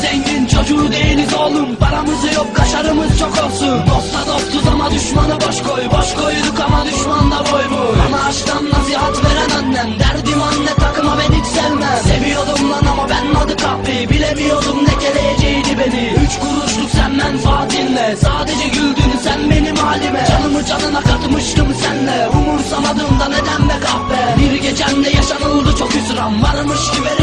zengin çocuğu değiliz oğlum. Paramız yok kaşarımız çok olsun. Dosta dostuz ama düşmanı boş koy. Boş koyduk ama düşmanla boy boy Bana aşktan nasihat veren annem. Derdim anne takıma ben hiç sevmem. Seviyordum lan ama ben adı kahpi Bilemiyordum ne geleceğiydi beni. Üç kuruşluk sen menfaatinle Sadece güldün sen benim halime. Canımı canına katmıştım senle. Umursamadığımda neden be kahpe? Bir gecemde yaşanıldı çok hüsran Varmış ki veren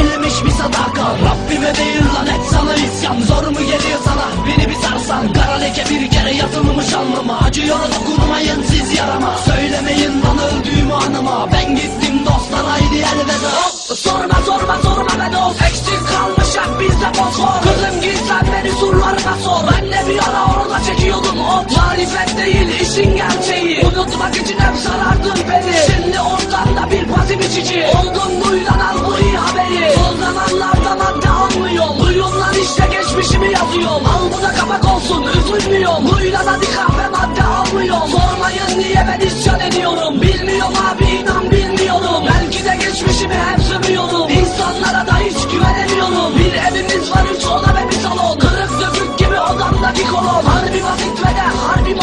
yarama Söylemeyin lan öldüğümü anıma Ben gittim dostlar haydi elveda. Sorma sorma sorma be dost. Eksik kalmış hep bizde fosfor Kızım git sen beni surlarına sor. Ben de bir ara orada çekiyordum. Ot Marifet değil işin gerçeği. Unutmak için hep sarardın beni. Şimdi ortamda bir pasif içici Oldum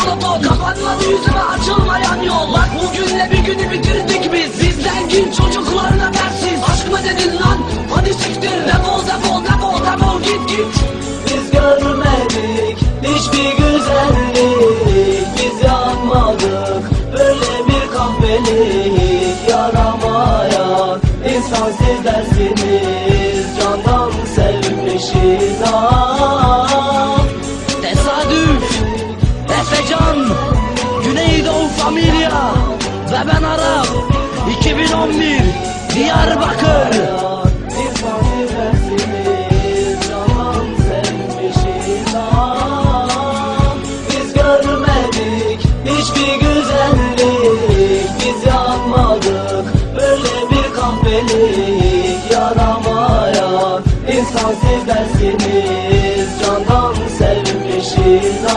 monoton Kapanmadı. Yüzüme açılmayan yol. Bak bugünle bir günü bitirdik biz. Sizden kim çocuklarına dersiz. Aşk mı dedin lan? Hadi siktir. Defol defol defol defol git git. Biz görmedik hiçbir güzellik. Biz yanmadık böyle bir kahvelik. Yaramayan insan siz dersiniz Candan sevmişiz Seven Arap? 2011 Diyarbakır. Biz görmedik hiçbir güzellik. Biz yapmadık böyle bir kahvelik Yaramayan insan sizlersiniz Candan sevmişiz.